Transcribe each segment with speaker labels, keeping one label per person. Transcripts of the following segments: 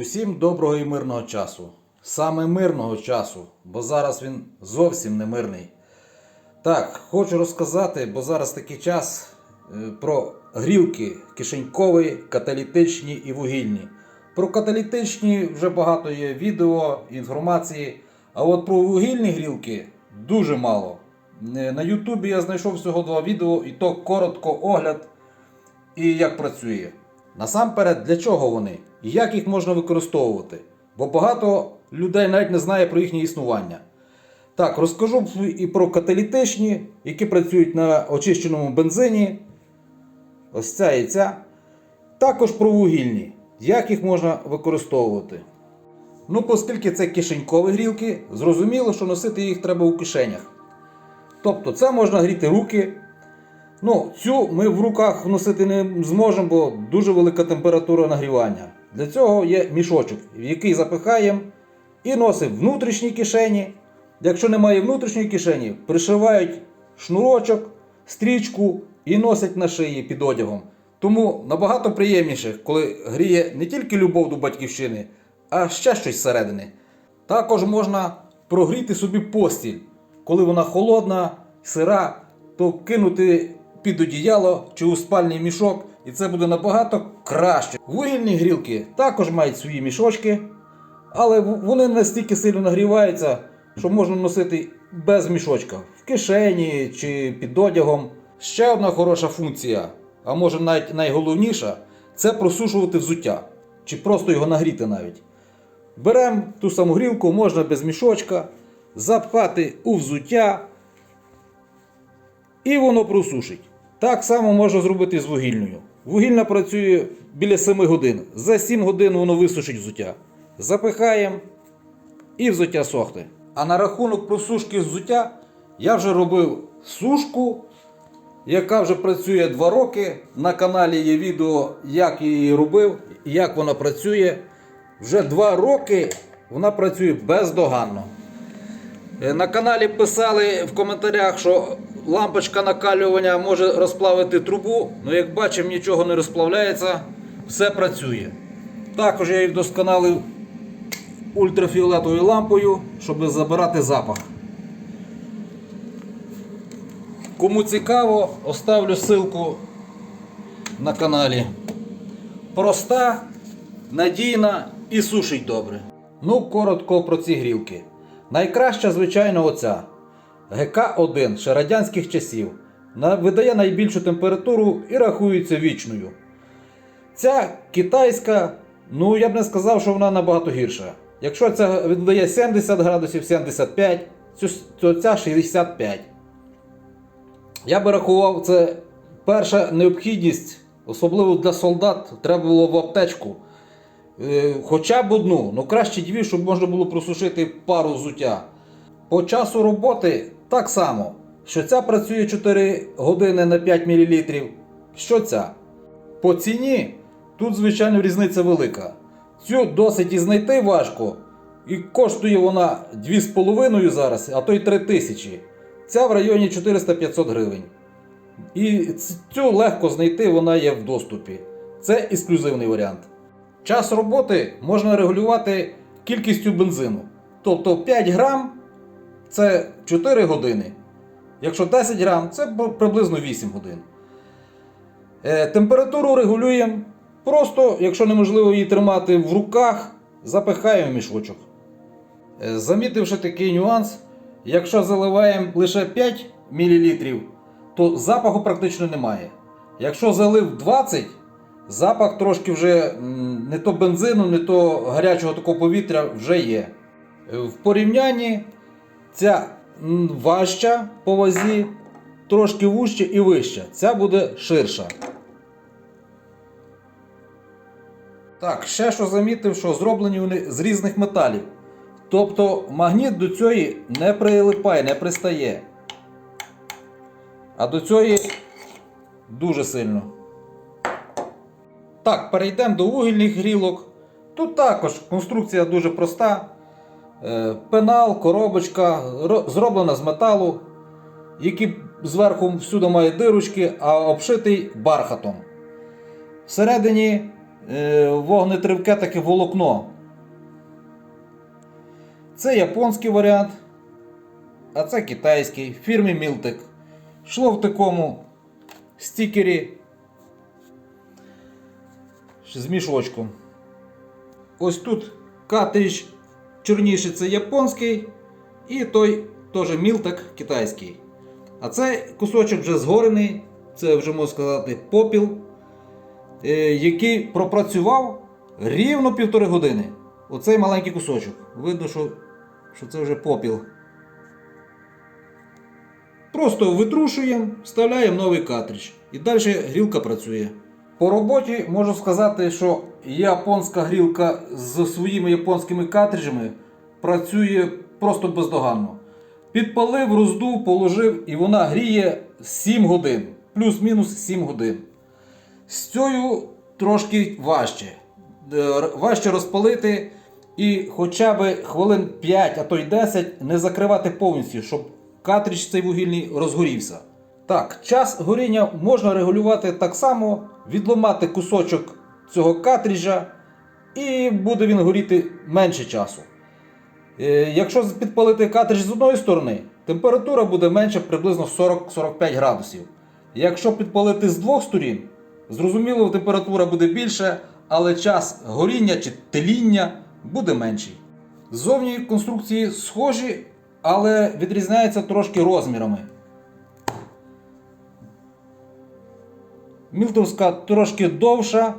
Speaker 1: Усім доброго і мирного часу. Саме мирного часу, бо зараз він зовсім не мирний. Так, хочу розказати, бо зараз такий час е, про грілки кишенькові, каталітичні і вугільні. Про каталітичні вже багато є відео, інформації. А от про вугільні грілки дуже мало. Е, На Ютубі я знайшов всього два відео, і то коротко огляд і як працює. Насамперед, для чого вони і як їх можна використовувати. Бо багато людей навіть не знає про їхнє існування. Так, розкажу і про каталітичні, які працюють на очищеному бензині. Ось ця і ця. Також про вугільні, як їх можна використовувати. Ну, оскільки це кишенькові грілки, зрозуміло, що носити їх треба у кишенях. Тобто, це можна гріти руки. Ну, цю ми в руках носити не зможемо, бо дуже велика температура нагрівання. Для цього є мішочок, в який запихаємо і носимо в внутрішній кишені. Якщо немає внутрішньої кишені, пришивають шнурочок, стрічку і носять на шиї під одягом. Тому набагато приємніше, коли гріє не тільки любов до батьківщини, а ще щось зсередини. Також можна прогріти собі постіль, коли вона холодна, сира, то кинути під одіяло чи у спальний мішок, і це буде набагато краще. Вугільні грілки також мають свої мішочки, але вони настільки сильно нагріваються, що можна носити без мішочка в кишені чи під одягом. Ще одна хороша функція, а може навіть найголовніша, це просушувати взуття, чи просто його нагріти навіть. Беремо ту саму грілку, можна без мішочка, запхати у взуття, і воно просушить. Так само можна зробити з вугільною. Вугільна працює біля 7 годин. За 7 годин воно висушить взуття. Запихаємо і взуття сохне. А на рахунок просушки взуття я вже робив сушку, яка вже працює 2 роки. На каналі є відео, як її робив, як вона працює. Вже 2 роки вона працює бездоганно. Е, На каналі писали в коментарях, що лампочка накалювання може розплавити трубу, але як бачимо, нічого не розплавляється, все працює. Також я її вдосконалив ультрафіолетовою лампою, щоб забирати запах. Кому цікаво, оставлю ссылку на каналі. Проста, надійна і сушить добре. Ну, коротко про ці грілки. Найкраща, звичайно, оця. ГК-1 ще радянських часів. Видає найбільшу температуру і рахується вічною. Ця китайська, ну я б не сказав, що вона набагато гірша. Якщо ця видає 70 градусів, 75, то ця 65. Я би рахував, це перша необхідність, особливо для солдат, треба було в аптечку. Е, Хоча б одну, ну краще дві, щоб можна було просушити пару взуття. По часу роботи так само, що ця працює 4 години на 5 мл, що ця. По ціні тут, звичайно, різниця велика. Цю досить і знайти важко, і коштує вона 2,5 зараз, а то й 3 тисячі. Ця в районі 400-500 гривень. І цю легко знайти, вона є в доступі. Це ексклюзивний варіант. Час роботи можна регулювати кількістю бензину. Тобто 5 грам це 4 години. Якщо 10 грам, це приблизно 8 годин. Е, температуру регулюємо. Просто, якщо неможливо її тримати в руках, запихаємо в мішочок. Е, Замітивши такий нюанс, якщо заливаємо лише 5 мл, то запаху практично немає. Якщо залив 20, запах трошки вже не то бензину, не то гарячого такого повітря вже є. Е, В порівнянні ця важча по вазі, трошки вужча і вища. Ця буде ширша. Так, ще що замітив, що зроблені вони з різних металів. Тобто магніт до цієї не прилипає, не пристає. А до цієї дуже сильно. Так, перейдемо до вугільних грілок. Тут також конструкція дуже проста. Е, Пенал, коробочка, зроблена з металу, який зверху всюди має дирочки, а обшитий бархатом. Всередині е, вогнетривке таке волокно. Це японський варіант, а це китайський фірми Мілтек. Йшло в такому стікері з мішочком. Ось тут картридж чорніший це японський, і той теж Мілтек китайський. А цей кусочок вже згорений, це вже можна сказати попіл, е, який пропрацював рівно півтори години. Оцей маленький кусочок. Видно, що, що це вже попіл. Просто витрушуємо, вставляємо новий картридж. І далі грілка працює. По роботі можу сказати, що японська грілка з своїми японськими картриджами працює просто бездоганно. Підпалив, роздув, положив і вона гріє 7 годин. Плюс-мінус 7 годин. З цією трошки важче. Е, Важче розпалити і хоча б хвилин 5, а то й 10 не закривати повністю, щоб картридж цей вугільний розгорівся. Так, час горіння можна регулювати так само, відломати кусочок цього картриджа, і буде він горіти менше часу. Е, Якщо підпалити картридж з одної сторони, температура буде менше приблизно 40-45 градусів. Якщо підпалити з двох сторін, зрозуміло, температура буде більше, але час горіння чи теління буде менший. Зовні конструкції схожі, але відрізняються трошки розмірами. Мілтовська трошки довша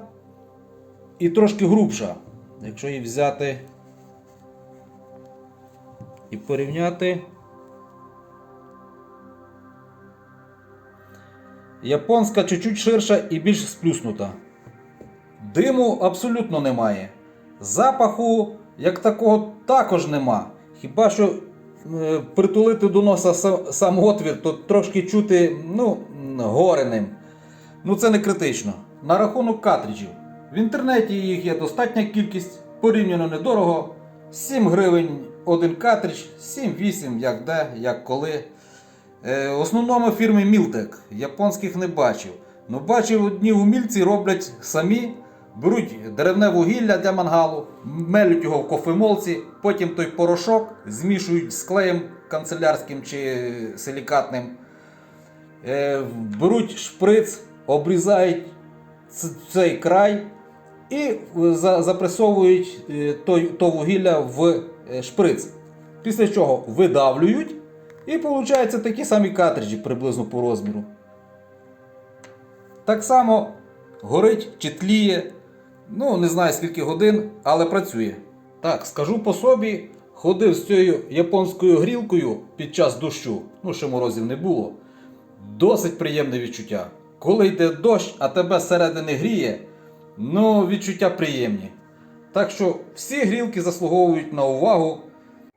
Speaker 1: і трошки грубша. Якщо її взяти і порівняти. Японська чуть-чуть ширша і більш сплюснута. Диму абсолютно немає. Запаху, як такого, також нема. Хіба що е, притулити до носа сам, отвір, то трошки чути ну, гореним. Ну це не критично. На рахунок картриджів. В інтернеті їх є достатня кількість, порівняно недорого. 7 гривень один картридж, 7-8, як де, як коли. Е, основному фірми Мілтек. Японських не бачив. Ну бачив, одні умільці роблять самі, беруть деревне вугілля для мангалу, мелють його в кофемолці, потім той порошок змішують з клеєм канцелярським чи силікатним. Е, беруть шприц, обрізають цей край і е, за- запресовують е, то вугілля в е, шприц. Після чого видавлюють, і виходить такі самі картриджі приблизно по розміру. Так само горить чи тліє. Ну, не знаю скільки годин, але працює. Так, скажу по собі, ходив з цією японською грілкою під час дощу, ну ще морозів не було. Досить приємне відчуття. Коли йде дощ, а тебе зсередини гріє, ну відчуття приємні. Так що всі грілки заслуговують на увагу.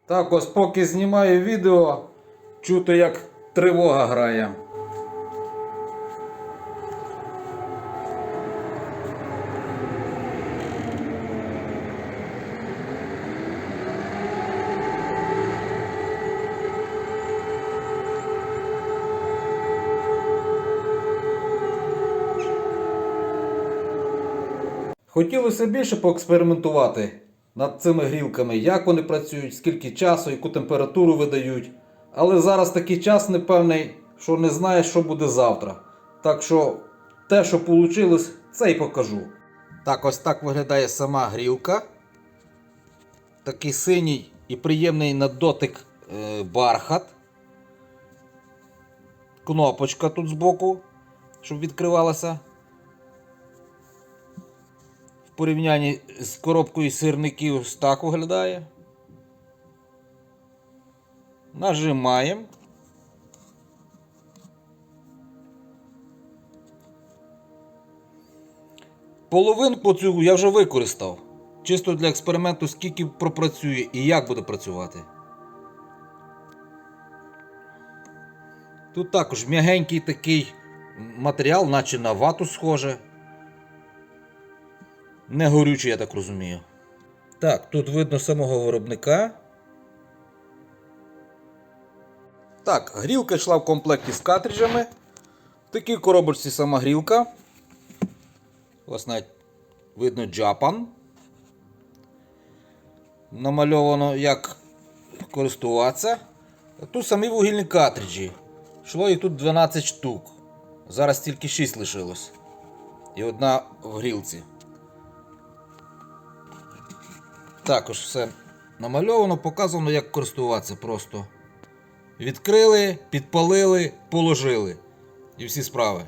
Speaker 1: Так ось поки знімаю відео, чути як тривога грає. Хотілося більше поекспериментувати над цими грілками, як вони працюють, скільки часу, яку температуру видають. Але зараз такий час непевний, що не знаєш, що буде завтра. Так що те, що вийшло, це і покажу. Так, ось так виглядає сама грілка. Такий синій і приємний на дотик е, бархат. Кнопочка тут збоку, щоб відкривалася. Порівнянні з коробкою сирників так виглядає. Нажимаємо. Половинку цю я вже використав. Чисто для експерименту, скільки пропрацює і як буде працювати. Тут також м'ягенький такий матеріал, наче на вату схоже. Не горючий, я так розумію. Так, тут видно самого виробника. Так, грілка йшла в комплекті з картриджами. В такій коробочці сама грілка. Ось навіть видно Japan. Намальовано, як користуватися. Тут самі вугільні картриджі. Йшло їх тут 12 штук. Зараз тільки 6 лишилось. І одна в грілці. Також все намальовано, показано, як користуватися просто. Відкрили, підпалили, положили. І всі справи.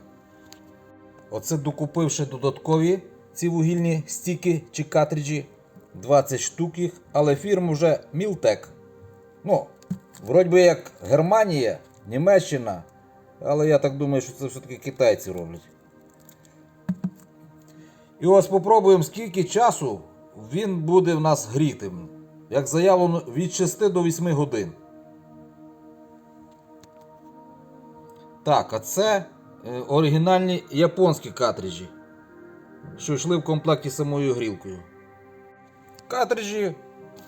Speaker 1: Оце докупивши додаткові ці вугільні стіки чи картриджі. 20 штук їх, але фірма вже Мілтек. Ну, вроді би як Германія, Німеччина. Але я так думаю, що це все-таки китайці роблять. І ось попробуємо, скільки часу він буде в нас грітим. Як заявлено, від 6 до 8 годин. Так, а це е, оригінальні японські картриджі, що йшли в комплекті з самою грілкою. Картриджі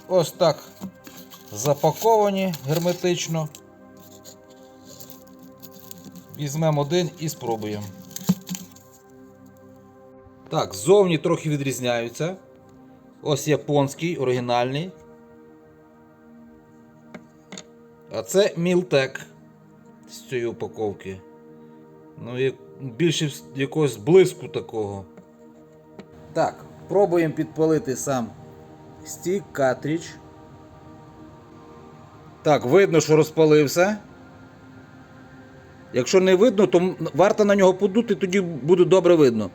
Speaker 1: ось так запаковані герметично. Візьмемо один і спробуємо. Так, ззовні трохи відрізняються. Ось японський, оригінальний. А це Мілтек з цієї упаковки. Ну, і більше якогось блиску такого. Так, пробуємо підпалити сам стік, картридж. Так, видно, що розпалився. Якщо не видно, то варто на нього подути, тоді буде добре видно.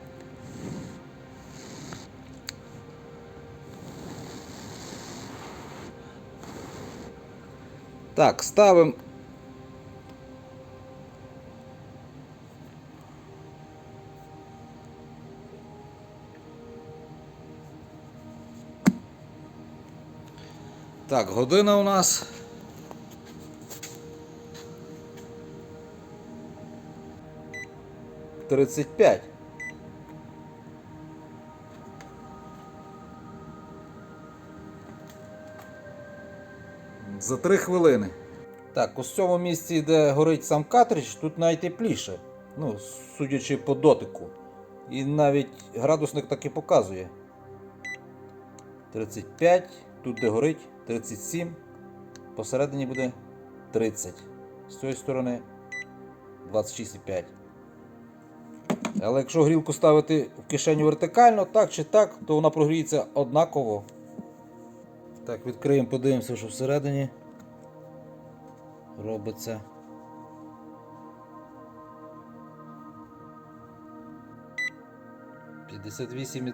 Speaker 1: Так, ставимо. Так, година у нас. Тридцять п'ять. За три хвилини. Так, ось цьому місці, де горить сам картридж, тут навіть тепліше. Ну, судячи по дотику. І навіть градусник так і показує. 35, тут де горить 37, посередині буде 30. З цієї сторони 26,5. Але якщо грілку ставити в кишеню вертикально, так чи так, то вона прогріється однаково. Так, відкриємо, подивимося, що всередині робиться.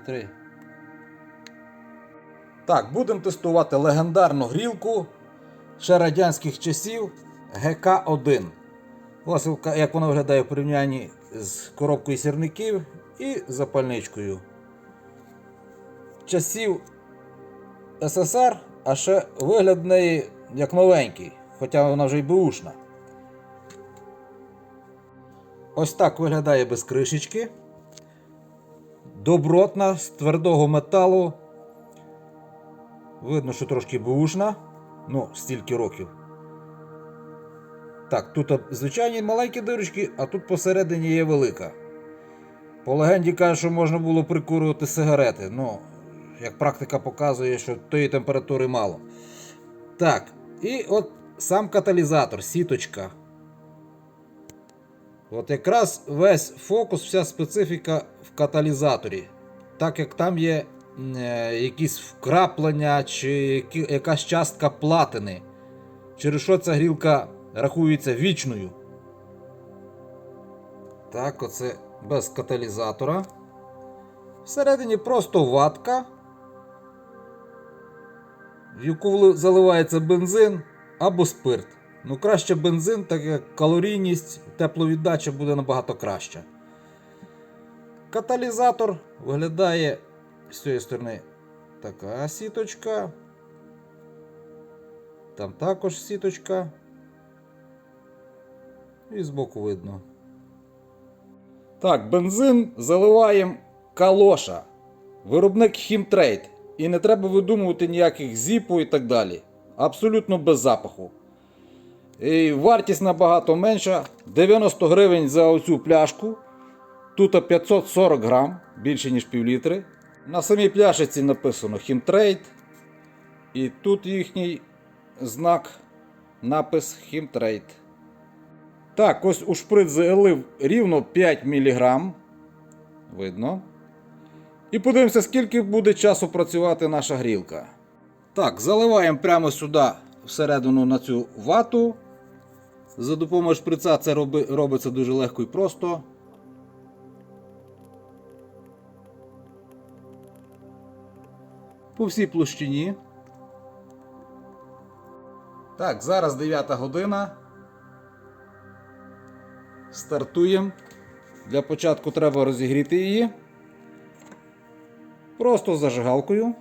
Speaker 1: Три. Так, будемо тестувати легендарну грілку ще радянських часів ГК-1. Ось як вона виглядає в порівнянні з коробкою сірників і запальничкою. Часів СССР, а ще вигляд в неї як новенький, хоча вона вже й бушна. Ось так виглядає без кришечки. Добротна з твердого металу. Видно, що трошки бушна. Ну, стільки років. Так, тут звичайні маленькі дирочки, а тут посередині є велика. По легенді каже, що можна було прикурювати сигарети. Ну, як практика показує, що тої температури мало. Так, і от сам каталізатор, сіточка. От якраз весь фокус, вся специфіка в каталізаторі. Так як там є е, якісь вкраплення чи які, якась частка платини. Через що ця грілка рахується вічною. Так, оце без каталізатора. Всередині просто ватка, в яку заливається бензин або спирт. Ну, краще бензин, так як калорійність, тепловіддача буде набагато краща. Каталізатор виглядає з цієї сторони така сіточка. Там також сіточка. І збоку видно. Так, бензин заливаємо калоша. Виробник Хімтрейд. І не треба видумувати ніяких зіпу і так далі. Абсолютно без запаху. І вартість набагато менша. 90 гривень за оцю пляшку. Тут 540 грам, більше ніж півлітри. На самій пляшиці написано Хімтрейд. І тут їхній знак, напис Хімтрейд. Так, ось у шприц залив рівно 5 мг. Видно. І подивимося, скільки буде часу працювати наша грілка. Так, заливаємо прямо сюди всередину на цю вату. За допомогою шприца це роби- робиться дуже легко і просто. По всій площині. Так, зараз 9 година. Стартуємо. Для початку треба розігріти її. Просто зажигалкою.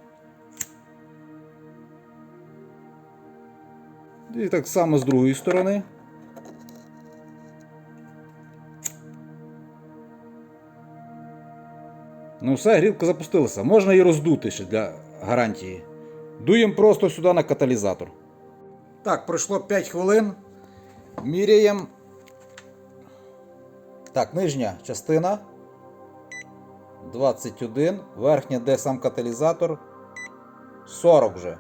Speaker 1: І так само з другої сторони. Ну все, грілка запустилася. Можна її роздути ще для гарантії. Дуємо просто сюди на каталізатор. Так, пройшло 5 хвилин. Міряємо. Так, нижня частина. 21. Верхня, де сам каталізатор. 40 вже.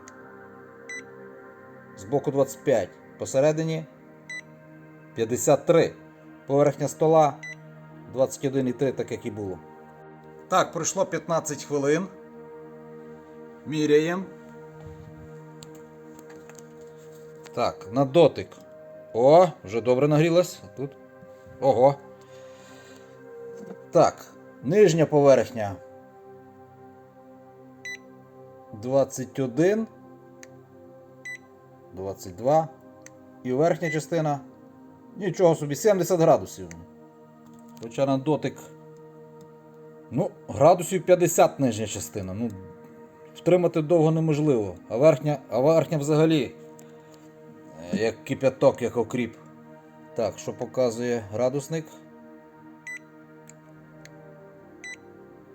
Speaker 1: Збоку 25. Посередині 53. Поверхня стола 21,3, так як і було. Так, пройшло 15 хвилин. Міряємо. Так, на дотик. О, вже добре нагрілась. Тут. Ого. Так, нижня поверхня. 21. 22. І верхня частина. Нічого собі, 70 градусів. Хоча на дотик. Ну, градусів 50 нижня частина. Ну, втримати довго неможливо. А верхня, а верхня взагалі. е, Як кип'яток, як окріп. Так, що показує градусник?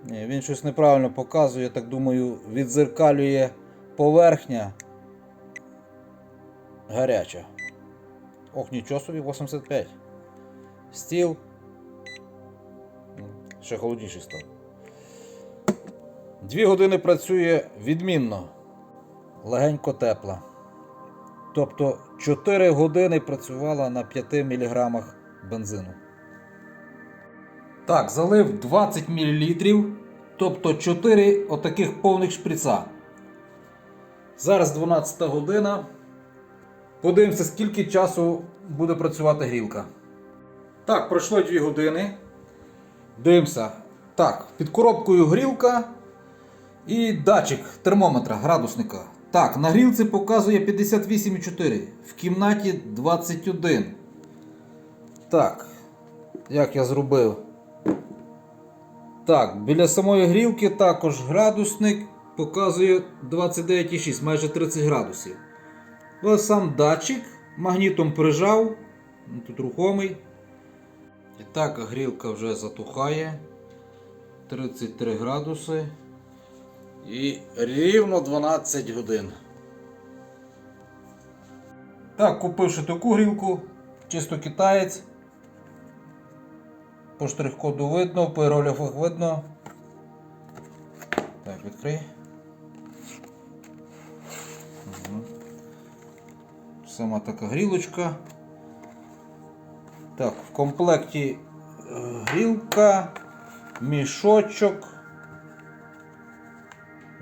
Speaker 1: Ні, він щось неправильно показує, так думаю, відзеркалює поверхня. Гаряча. Ох, нічого собі, 85. Стіл. Ще холодніший став. Дві години працює відмінно. Легенько тепла. Тобто 4 години працювала на 5 мг бензину. Так, залив 20 мл. Тобто 4 отаких повних шприца. Зараз 12 година. Подивимося, скільки часу буде працювати грілка. Так, пройшло 2 години. Дивимося. Так, під коробкою грілка і датчик термометра градусника. Так, на грілці показує 58,4. В кімнаті 21. Так. Як я зробив? Так, біля самої грілки також градусник показує 29,6, майже 30 градусів. Ось сам датчик магнітом прижав. Тут рухомий. І так, грілка вже затухає. 33 градуси. І рівно 12 годин. Так, купивши таку грілку, чисто китаєць. По штрих-коду видно, по іерогліфах видно. Так, відкрий. Угу. Сама така грілочка. Так, в комплекті е, грілка, мішочок.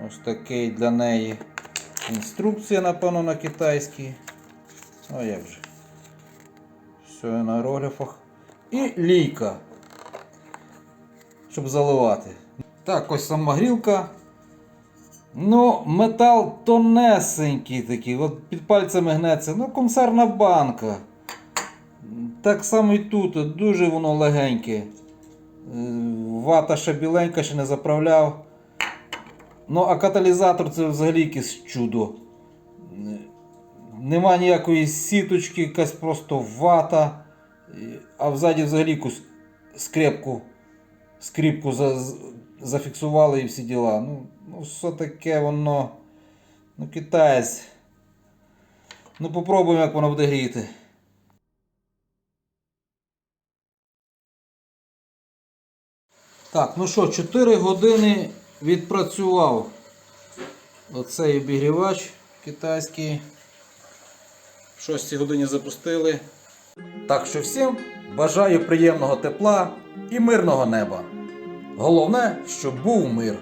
Speaker 1: Ось такий для неї інструкція, напевно, на китайській. А як же? Все на іерогліфах. І лійка. Щоб заливати. Так, ось сама грілка. Ну, метал тонесенький такий, от під пальцями гнеться. Ну, консервна банка. Так само і тут, дуже воно легеньке. Е, Вата ще біленька, ще не заправляв. Ну, а каталізатор це взагалі якесь чудо. Е, Нема ніякої сіточки, якась просто вата. Е, А взаді взагалі якусь скрепку, скріпку за, зафіксували і всі діла. Ну, ну все таке воно. Ну, китаєць. Ну, попробуємо, як воно буде гріти. Так, ну що, 4 години відпрацював оцей обігрівач китайський. В 6 годині запустили. Так що всім бажаю приємного тепла і мирного неба. Головне, щоб був мир.